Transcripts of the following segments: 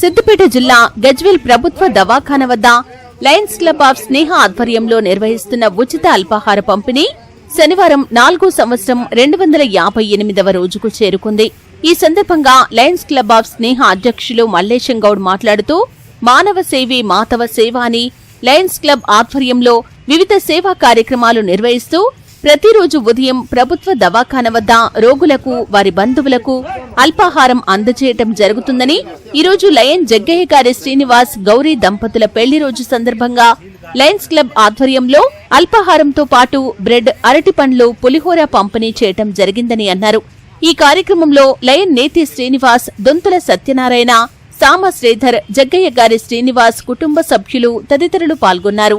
సిద్దిపేట జిల్లా గజ్వేల్ ప్రభుత్వ దవాఖాన వద్ద లయన్స్ క్లబ్ ఆఫ్ స్నేహ ఆధ్వర్యంలో నిర్వహిస్తున్న ఉచిత అల్పాహార పంపిణీ శనివారం నాలుగో సంవత్సరం రెండు వందల యాభై ఎనిమిదవ రోజుకు చేరుకుంది. ఈ సందర్భంగా లయన్స్ క్లబ్ ఆఫ్ స్నేహ అధ్యక్షులు మల్లేశం గౌడ్ మాట్లాడుతూ మానవ సేవే మాతవ సేవ అని లయన్స్ క్లబ్ ఆధ్వర్యంలో వివిధ సేవా కార్యక్రమాలు నిర్వహిస్తూ ప్రతిరోజు ఉదయం ప్రభుత్వ దవాఖాన వద్ద రోగులకు వారి బంధువులకు అల్పాహారం అందజేయటం జరుగుతుందని ఈరోజు లయన్ జగ్గయ్య గారి శ్రీనివాస్ గౌరీ దంపతుల పెళ్ళి రోజు సందర్భంగా లయన్స్ క్లబ్ ఆధ్వర్యంలో అల్పాహారంతో పాటు బ్రెడ్ అరటి పండ్లు పులిహోర పంపిణీ చేయటం జరిగిందని అన్నారు. ఈ కార్యక్రమంలో లయన్ నేతి శ్రీనివాస్ దొంతుల సత్యనారాయణ సామ శ్రీధర్ జగ్గయ్య గారి శ్రీనివాస్ కుటుంబ సభ్యులు తదితరులు పాల్గొన్నారు.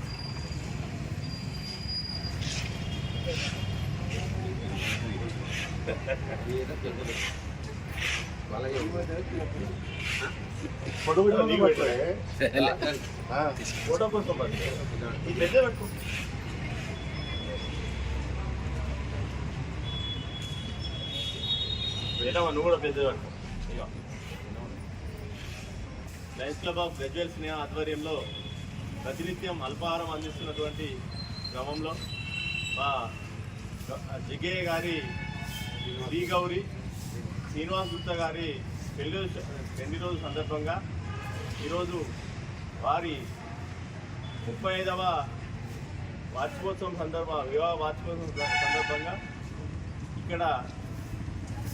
ఫోటో కోసం పట్టు. ఈ పెద్ద పట్టుకో వేటమ్మా నువ్వు కూడా పెద్ద పట్టుకో ఇగో. Lions Club of Gajwel Sneha ఆధ్వర్యంలో ప్రతినిత్యం అల్పాహారం అందిస్తున్నటువంటి క్రమంలో మా జిగే గారి డి గౌరి శ్రీనివాస్ గుప్తా గారి పెళ్ళి రోజు- పెళ్ళి రోజు సందర్భంగా ఈరోజు వారి ముప్పై ఐదవ వార్షికోత్సవం సందర్భ వివాహ వార్షికోత్సవం సందర్భంగా ఇక్కడ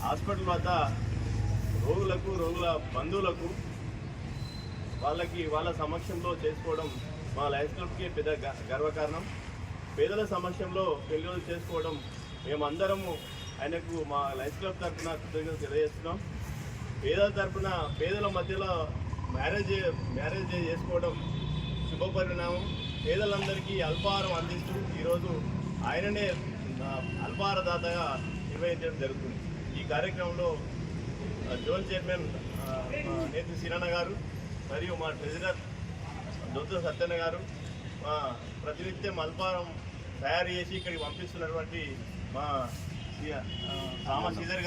హాస్పిటల్ వద్ద రోగులకు రోగుల బంధువులకు వాళ్ళకి వాళ్ళ సమక్షంలో చేసుకోవడం మా లయన్స్ క్లబ్కి పెద్ద గ- గర్వకారణం. పేదల సమక్షంలో పెళ్ళి రోజు చేసుకోవడం మేమందరము ఆయనకు మా లైఫ్ క్లబ్ తరఫున కృతజ్ఞతలు తెలియజేస్తున్నాం. పేదల తరఫున పేదల మధ్యలో మ్యారేజ్ మ్యారేజ్ చేసుకోవడం శుభపరిణామం పేదలందరికీ అల్పాహారం అందిస్తూ ఈరోజు ఆయననే ఆ, అల్పాహార దాతగా నిర్వహించడం జరుగుతుంది. ఈ కార్యక్రమంలో జోన్ చైర్మన్ నేతి సిరణ గారు మరియు మా ట్రెజరర్ దొద్దు సత్యన్న గారు మా ప్రతినిత్యం అల్పాహారం తయారు చేసి ఇక్కడికి పంపిస్తున్నటువంటి మా సామ శ్రీధర్ గారు